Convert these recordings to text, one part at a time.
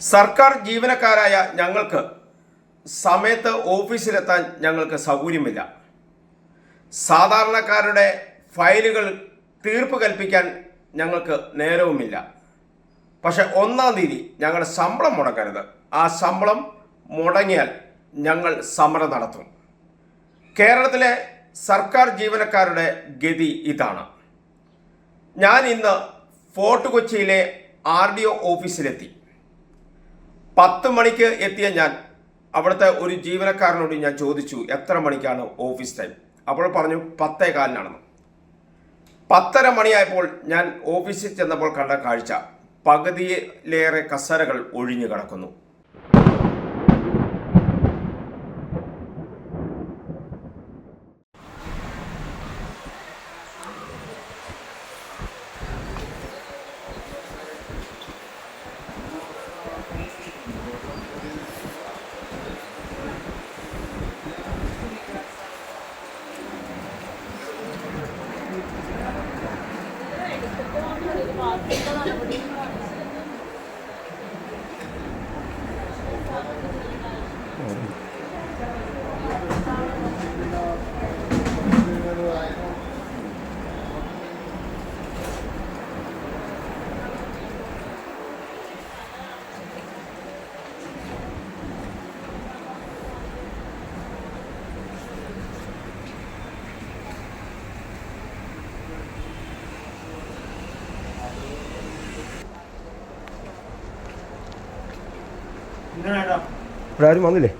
സർക്കാർ ജീവനക്കാരായ ഞങ്ങൾക്ക് സമയത്ത് ഓഫീസിലെത്താൻ ഞങ്ങൾക്ക് സൗകര്യമില്ല. സാധാരണക്കാരുടെ ഫയലുകൾ തീർപ്പ് കൽപ്പിക്കാൻ ഞങ്ങൾക്ക് നേരവുമില്ല. പക്ഷെ ഒന്നാം തീയതി ഞങ്ങളുടെ ശമ്പളം മുടക്കരുത് ആ ശമ്പളം മുടങ്ങിയാൽ ഞങ്ങൾ സമരം നടത്തും. കേരളത്തിലെ സർക്കാർ ജീവനക്കാരുടെ ഗതി ഇതാണ്. ഞാൻ ഇന്ന് ഫോർട്ട് കൊച്ചിയിലെ ആർ ഡി ഒ ഓഫീസിലെത്തി. പത്ത് മണിക്ക് എത്തിയ ഞാൻ അവിടുത്തെ ഒരു ജീവനക്കാരനോട് ഞാൻ ചോദിച്ചു എത്ര മണിക്കാണ് ഓഫീസ് ടൈം അപ്പോൾ പറഞ്ഞു പത്തേ കാലിനാണെന്ന്. പത്തര മണിയായപ്പോൾ ഞാൻ ഓഫീസിൽ ചെന്നപ്പോൾ കണ്ട കാഴ്ച. പകുതിയിലേറെ കസരകൾ ഒഴിഞ്ഞു കിടക്കുന്നു. Kita. ഇവിടെ ആരും വന്നില്ലേ?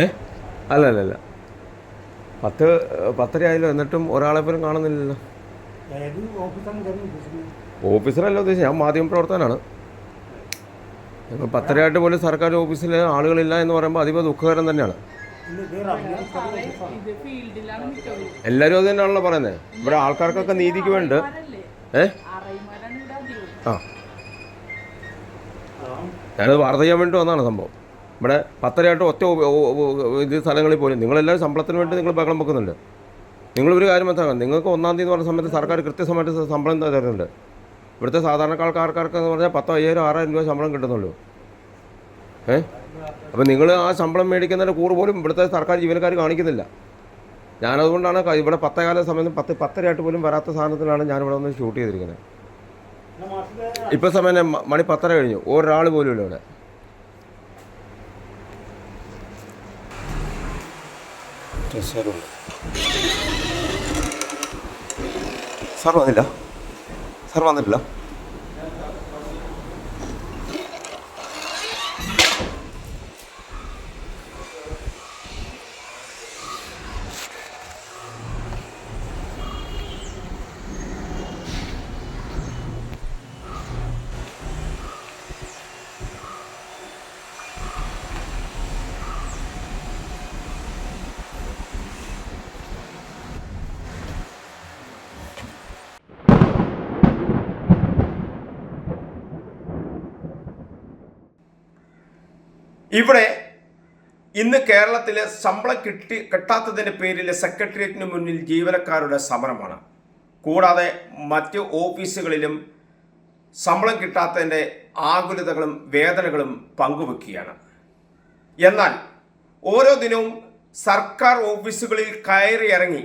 ഏ? അല്ല അല്ല അല്ല. പത്ത് പത്തര ആയല്ലോ. എന്നിട്ടും ഒരാളെ പോലും കാണുന്നില്ലല്ലോ. ഓഫീസറല്ല ഉദ്ദേശിച്ചത്. ഞാൻ മാധ്യമ പ്രവർത്തകനാണ്. ഞങ്ങൾ പത്തരയായിട്ട് പോലും സർക്കാർ ഓഫീസിൽ ആളുകളില്ല എന്ന് പറയുമ്പോൾ അതീവ ദുഃഖകരം തന്നെയാണ്. എല്ലാരും എല്ലാവരും അത് തന്നെയാണല്ലോ പറയുന്നത് ഇവിടെ ആൾക്കാർക്കൊക്കെ നീതിക്ക് വേണ്ടി? ഏ? ആ. ഞാനത് വാർത്ത ചെയ്യാൻ വേണ്ടി വന്നതാണ് സംഭവം. ഇവിടെ പത്തരയായിട്ട് ഒറ്റ ഇത് സ്ഥലങ്ങളിൽ പോലും നിങ്ങളെല്ലാവരും ശമ്പളത്തിന് വേണ്ടി നിങ്ങൾ ബഹളം വെക്കുന്നുണ്ട്. നിങ്ങളൊരു കാര്യം മനസ്സിലാക്കാം നിങ്ങൾക്ക് ഒന്നാം തീയതി എന്ന് പറഞ്ഞ സമയത്ത് സർക്കാർ കൃത്യസമയത്ത് ശമ്പളം തരുന്നുണ്ട്. ഇവിടുത്തെ സാധാരണക്കാർക്കാർക്ക് എന്ന് പറഞ്ഞാൽ പത്തോ അയ്യായിരം ആറായിരം രൂപ ശമ്പളം കിട്ടുന്നുള്ളൂ. ഏ? അപ്പം നിങ്ങൾ ആ ശമ്പളം മേടിക്കുന്നതിന്റെ കൂറ് പോലും ഇവിടുത്തെ സർക്കാർ ജീവനക്കാർ കാണിക്കുന്നില്ല. ഞാനതുകൊണ്ടാണ് ഇവിടെ പത്തേകാല സമയത്ത് പത്ത് പത്തരയായിട്ട് പോലും വരാത്ത സാധനത്തിലാണ് ഞാനിവിടെ വന്ന് ഷൂട്ട് ചെയ്തിരിക്കുന്നത്. ഇപ്പോൾ സമയം മണി പത്തര കഴിഞ്ഞു. ഒരാൾ പോലും ഇല്ല ഇവിടെ. സാർ വന്നില്ല. സാർ വന്നിട്ടില്ല. ഇവിടെ ഇന്ന് കേരളത്തിൽ ശമ്പളം കിട്ടി കിട്ടാത്തതിന്റെ പേരിൽ സെക്രട്ടേറിയറ്റിന് മുന്നിൽ ജീവനക്കാരുടെ സമരമാണ്. കൂടാതെ മറ്റ് ഓഫീസുകളിലും ശമ്പളം കിട്ടാത്തതിന്റെ ആകുലതകളും വേദനകളും പങ്കുവെക്കുകയാണ്. എന്നാൽ ഓരോ ദിനവും സർക്കാർ ഓഫീസുകളിൽ കയറി ഇറങ്ങി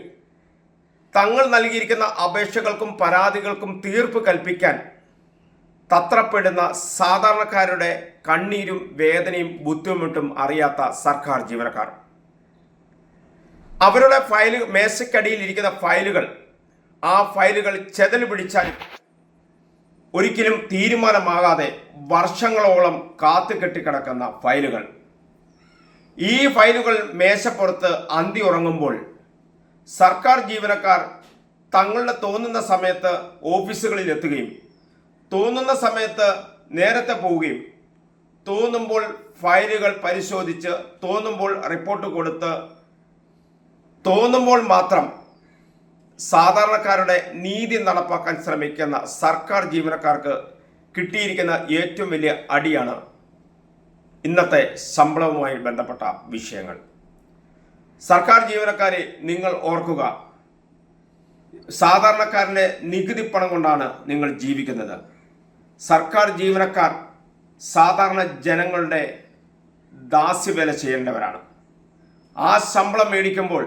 തങ്ങൾ നൽകിയിരിക്കുന്ന അപേക്ഷകൾക്കും പരാതികൾക്കും തീർപ്പ് കൽപ്പിക്കാൻ തത്രപ്പെടുന്ന സാധാരണക്കാരുടെ കണ്ണീരും വേദനയും ബുദ്ധിമുട്ടും അറിയാത്ത സർക്കാർ ജീവനക്കാർ. അവരുടെ ഫയൽ മേശക്കടിയിൽ ഇരിക്കുന്ന ഫയലുകൾ ആ ഫയലുകൾ ചെതൽ പിടിച്ചാൽ ഒരിക്കലും തീരുമാനമാകാതെ വർഷങ്ങളോളം കാത്തു കെട്ടിക്കിടക്കുന്ന ഫയലുകൾ. ഈ ഫയലുകൾ മേശപ്പുറത്ത് അന്തി ഉറങ്ങുമ്പോൾ സർക്കാർ ജീവനക്കാർ തങ്ങളുടെ തോന്നുന്ന സമയത്ത് ഓഫീസുകളിൽ എത്തുകയും തോന്നുന്ന സമയത്ത് നേരത്തെ പോവുകയും തോന്നുമ്പോൾ ഫയലുകൾ പരിശോധിച്ച് തോന്നുമ്പോൾ റിപ്പോർട്ട് കൊടുത്ത് തോന്നുമ്പോൾ മാത്രം സാധാരണക്കാരുടെ നീതി നടപ്പാക്കാൻ ശ്രമിക്കുന്ന സർക്കാർ ജീവനക്കാർക്ക് കിട്ടിയിരിക്കുന്ന ഏറ്റവും വലിയ അടിയാണ് ഇന്നത്തെ ശമ്പളവുമായി ബന്ധപ്പെട്ട വിഷയങ്ങൾ. സർക്കാർ ജീവനക്കാരെ നിങ്ങൾ ഓർക്കുക. സാധാരണക്കാരന്റെ നികുതി പണം കൊണ്ടാണ് നിങ്ങൾ ജീവിക്കുന്നത്. സർക്കാർ ജീവനക്കാർ സാധാരണ ജനങ്ങളുടെ ദാസ്യവേല ചെയ്യേണ്ടവരാണ്. ആ ശമ്പളം മേടിക്കുമ്പോൾ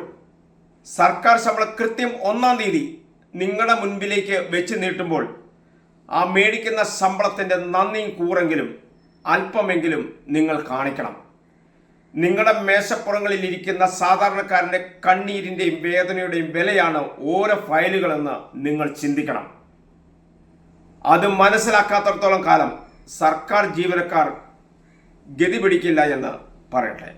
സർക്കാർ ശമ്പളം കൃത്യം ഒന്നാം തീയതി നിങ്ങളുടെ മുൻപിലേക്ക് വെച്ച് നീട്ടുമ്പോൾ ആ മേടിക്കുന്ന ശമ്പളത്തിന്റെ നന്ദിയും കൂറെങ്കിലും അല്പമെങ്കിലും നിങ്ങൾ കാണിക്കണം. നിങ്ങളുടെ മേശപ്പുറങ്ങളിൽ ഇരിക്കുന്ന സാധാരണക്കാരന്റെ കണ്ണീരിന്റെയും വേദനയുടെയും വിലയാണ് ഓരോ ഫയലുകളെന്ന് നിങ്ങൾ ചിന്തിക്കണം. അത് മനസ്സിലാക്കാത്തടത്തോളം കാലം സർക്കാർ ജീവനക്കാർ ഗതി പിടിക്കില്ല എന്ന് പറയട്ടെ.